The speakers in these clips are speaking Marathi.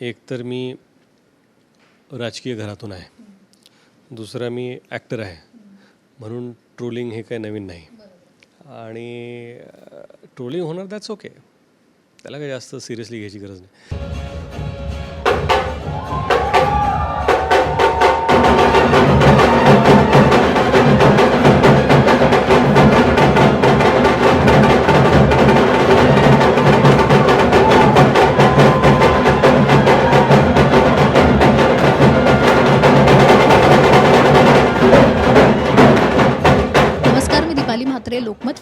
एकतर मी राजकीय घरातून आहे. दुसरा मी ॲक्टर आहे. म्हणून ट्रोलिंग हे काही नवीन नाही. आणि ट्रोलिंग होणार दॅट्स ओके त्याला काही जास्त सिरियसली घ्यायची गरज नाही.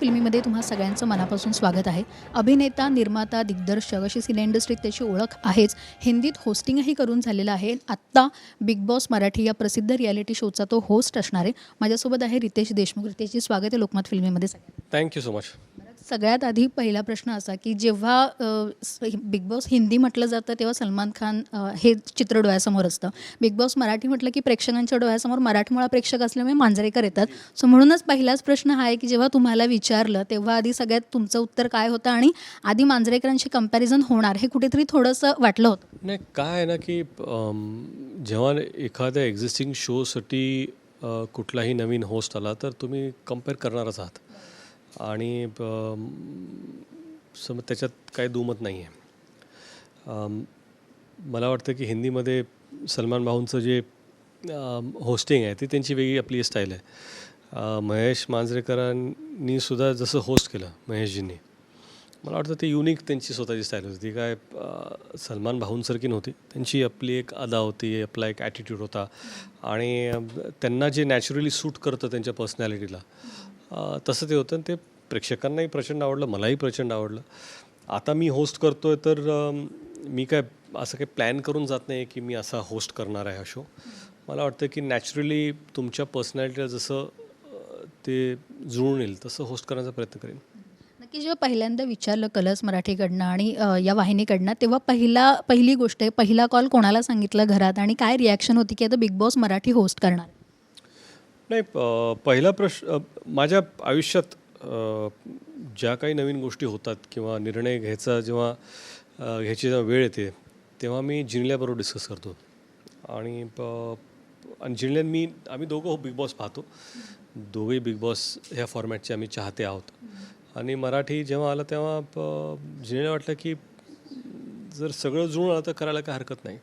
फिल्मीमध्ये तुम्हा सगळ्यांचं मनापासून स्वागत आहे. अभिनेता निर्माता दिग्दर्शक अशी सिने इंडस्ट्रीत त्याची ओळख आहेच. हिंदीत होस्टिंगही करून झालेलं आहे. आत्ता बिग बॉस मराठी या प्रसिद्ध रियालिटी शोचा तो होस्ट असणार आहे. माझ्यासोबत आहे रितेश देशमुख. रितेशजी स्वागत आहे लोकमत फिल्मीमध्ये. थँक्यू सो मच सगळ्यात आधी पहिला प्रश्न असा की जेव्हा बिग बॉस हिंदी म्हटलं जातं तेव्हा सलमान खान हे चित्र डोळ्यासमोर असतं. बिग बॉस मराठी म्हटलं की प्रेक्षकांच्या डोळ्यासमोर मराठमोळा प्रेक्षक असल्यामुळे मांजरेकर येतात. सो म्हणूनच पहिलाच प्रश्न हा आहे की जेव्हा तुम्हाला विचारलं तेव्हा आधी सगळ्यात तुमचं उत्तर काय होतं आणि आधी मांजरेकरांशी कंपॅरिझन होणार हे कुठेतरी थोडंसं वाटलं होतं. नाही काय आहे ना की जेव्हा एखाद्या एक्झिस्टिंग शोसाठी कुठलाही नवीन होस्ट आला तर तुम्ही कंपेअर करणारच आहात. आणि सम त्याच्यात काही दुमत नाही आहे मला वाटतं की हिंदीमध्ये सलमान भाऊंचं जे होस्टिंग आहे ती त्यांची वेगळी आपली स्टाईल आहे. महेश मांजरेकरांनी सुद्धा जसं होस्ट केलं महेशजींनी मला वाटतं ते युनिक त्यांची स्वतःची स्टाईल होती. ती काय सलमान भाऊंसारखी नव्हती. त्यांची आपली एक अदा होती आपला एक ॲटिट्यूड होता. आणि त्यांना जे नॅचरली सूट करतं त्यांच्या पर्सनॅलिटीला तसं ते होतं ते प्रेक्षकांनाही प्रचंड आवडलं मलाही प्रचंड आवडलं. आता मी होस्ट करतो आहे तर मी काय असं काही प्लॅन करून जात नाही की मी असा होस्ट करणार आहे हा शो. मला वाटतं की नॅचरली तुमच्या पर्सनॅलिटीला जसं ते जुळून येईल तसं होस्ट करण्याचा प्रयत्न करेन. नक्की जेव्हा पहिल्यांदा विचारलं कलर्स मराठीकडनं आणि या वाहिनीकडनं तेव्हा पहिला पहिली गोष्ट आहे पहिला कॉल कोणाला सांगितलं घरात आणि काय रिॲक्शन होती की आता बिग बॉस मराठी होस्ट करणार? नाही प- पहिला प्रश्न माझ्या आयुष्यात ज्या काही नवीन गोष्टी होतात किंवा निर्णय घ्यायचा जेव्हा घ्यायची जेव्हा वेळ येते तेव्हा मी जिनल्याबरोबर डिस्कस करतो. आणि प- आणि जिनल्यात मी आम्ही दोघं हो बिग बॉस पाहतो. दोघेही बिग बॉस ह्या फॉर्मॅटचे आम्ही चाहते आहोत. आणि मराठी जेव्हा आलं तेव्हा प- जिनेला वाटलं की जर सगळं जुळून आलं तर करायला काय हरकत नाही.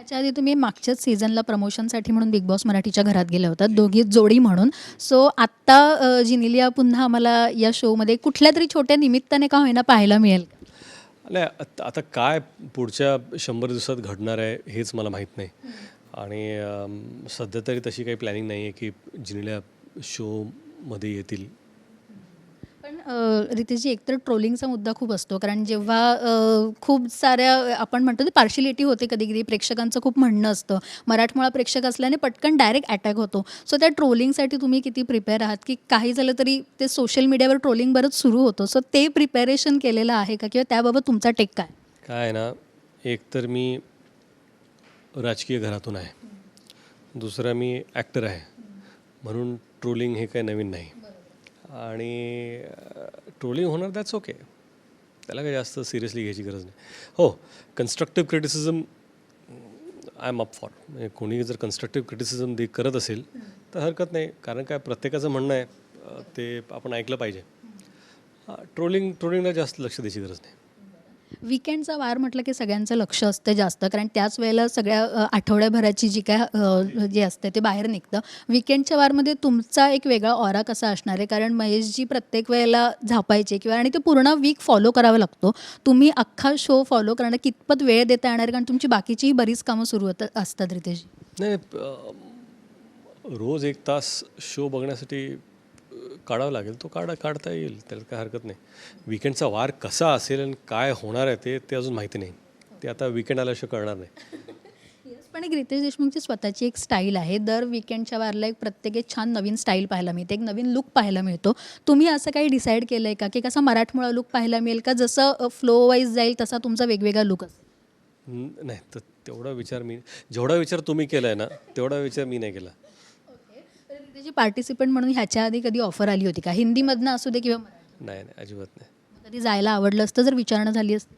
ह्याच्या आधी तुम्ही मागच्याच सीझनला प्रमोशनसाठी म्हणून बिग बॉस मराठीच्या घरात गेल्या होतात. दोघी जोडी म्हणून. सो आत्ता जिनिलिया पुन्हा आम्हाला या शोमध्ये कुठल्या तरी छोट्या निमित्ताने का होईना पाहायला मिळेल? नाही आता काय पुढच्या शंभर दिवसात घडणार आहे हेच मला माहीत नाही. आणि सध्या तरी तशी काही प्लॅनिंग नाही आहे की जिनिल्या शोमध्ये येतील. रितेशजी एकतर ट्रोलिंगचा मुद्दा खूप असतो. कारण जेव्हा खूप साऱ्या आपण म्हणतो ते पार्शिलिटी होते कधी कधी प्रेक्षकांचं खूप म्हणणं असतं. मराठमोळा प्रेक्षक असल्याने पटकन डायरेक्ट अटॅक होतो. सो त्या ट्रोलिंगसाठी तुम्ही किती प्रिपेअर आहात? की काही झालं तरी ते सोशल मीडियावर ट्रोलिंग बरंच सुरू होतं. सो ते प्रिपॅरेशन केलेलं आहे का? किंवा त्याबाबत तुमचा टेक काय? काय आहे ना एक तर मी राजकीय घरातून आहे. दुसरा मी ॲक्टर आहे. म्हणून ट्रोलिंग हे काही नवीन नाही. आणि ट्रोलिंग होणार दॅट्स ओके त्याला काही जास्त सिरियसली घ्यायची गरज नाही. हो constructive criticism I am up for म्हणजे कोणी जर कन्स्ट्रक्टिव्ह क्रिटिसिझम दे करत असेल तर हरकत नाही. कारण काय प्रत्येकाचं म्हणणं आहे ते आपण ऐकलं पाहिजे. ट्रोलिंग ट्रोलिंगला जास्त लक्ष द्यायची गरज नाही. विकेंडचा वार म्हटलं की सगळ्यांचं लक्ष असतं जास्त. कारण त्याच वेळेला सगळ्या आठवड्याभराची जी काय जे असते ते बाहेर निघतं. विकेंडच्या वारमध्ये तुमचा एक वेगळा ऑरा कसा असणार आहे? कारण महेशजी प्रत्येक वेळेला झापायचे किंवा आणि ते पूर्ण वीक फॉलो करावा लागतो. तुम्ही अख्खा शो फॉलो करणं कितपत वेळ देता येणार आहे? कारण तुमची बाकीचीही बरीच कामं सुरू होत असतात रितेशजी. नाही रोज एक तास शो बघण्यासाठी काढावा लागेल तो काढा काढता येईल त्याला काय हरकत नाही. विकेंडचा वार कसा असेल आणि काय होणार आहे ते ते अजून माहिती नाही. ते आता विकेंड आल्याशिवाय कळणार नाही. पण एक रितेश देशमुखची स्वतःची एक स्टाईल आहे. दर विकेंडच्या वारला एक प्रत्येक एक छान नवीन स्टाईल पाहायला मिळते एक नवीन लुक पाहायला मिळतो. तुम्ही असं काही डिसाईड केलं आहे का? की कसा मराठमोळा लुक पाहायला मिळेल का? जसं फ्लो वाईज जाईल तसा तुमचा वेगवेगळा लुक असेल. नाही तर तेवढा विचार मी जेवढा विचार तुम्ही केला आहे ना तेवढा विचार मी नाही केला. त्याची पार्टिसिपंट म्हणून ह्याच्या आधी कधी ऑफर आली होती का? हिंदीमधनं असू दे किंवा नाही नाही अजिबात नाही. कधी जायला आवडलं असतं? जर विचारणा झाली असती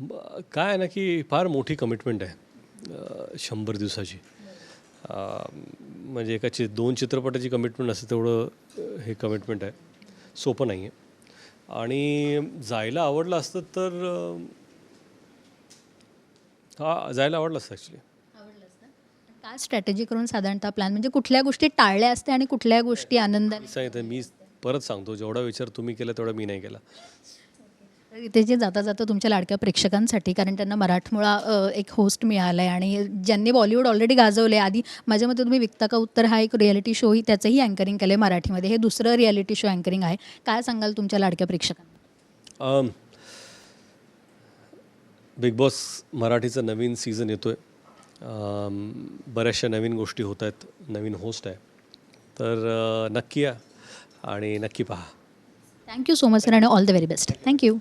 ब- काय आहे ना की फार मोठी कमिटमेंट आहे अ, शंभर दिवसाची. अ, म्हणजे एका चि दोन चित्रपटाची कमिटमेंट असते तेवढं अ, हे कमिटमेंट आहे. सोपं नाही आहे आणि जायला आवडलं असतं तर अ, हा जायला आवडलं असतं ॲक्च्युली काय स्ट्रॅटेजी करून साधारणतः प्लॅन म्हणजे कुठल्या गोष्टी टाळल्या असत्या आणि कुठल्या गोष्टी आनंदाने? सांगितलं मी परत सांगतो. जेवढा विचार तुम्ही केला तेवढा मी नाही केला. इथे जे जाता जाता तुमच्या लाडक्या प्रेक्षकांसाठी कारण त्यांना मराठमोळा एक होस्ट मिळाला आहे आणि ज्यांनी बॉलिवूड ऑलरेडी गाजवले आधी माझ्या मते तुम्ही विकता का उत्तर हा एक रियालिटी शोही त्याचंही अँकरिंग केलं आहे मराठीमध्ये. हे दुसरं रियालिटी शो अँकरिंग आहे. काय सांगाल तुमच्या लाडक्या प्रेक्षकांना? बिग बॉस मराठीचं नवीन सीझन येतो आहे बऱ्याचशा नवीन गोष्टी होत आहेत नवीन होस्ट आहे. तर नक्की या आणि नक्की पहा. Thank you so much sir आणि all the very best thank you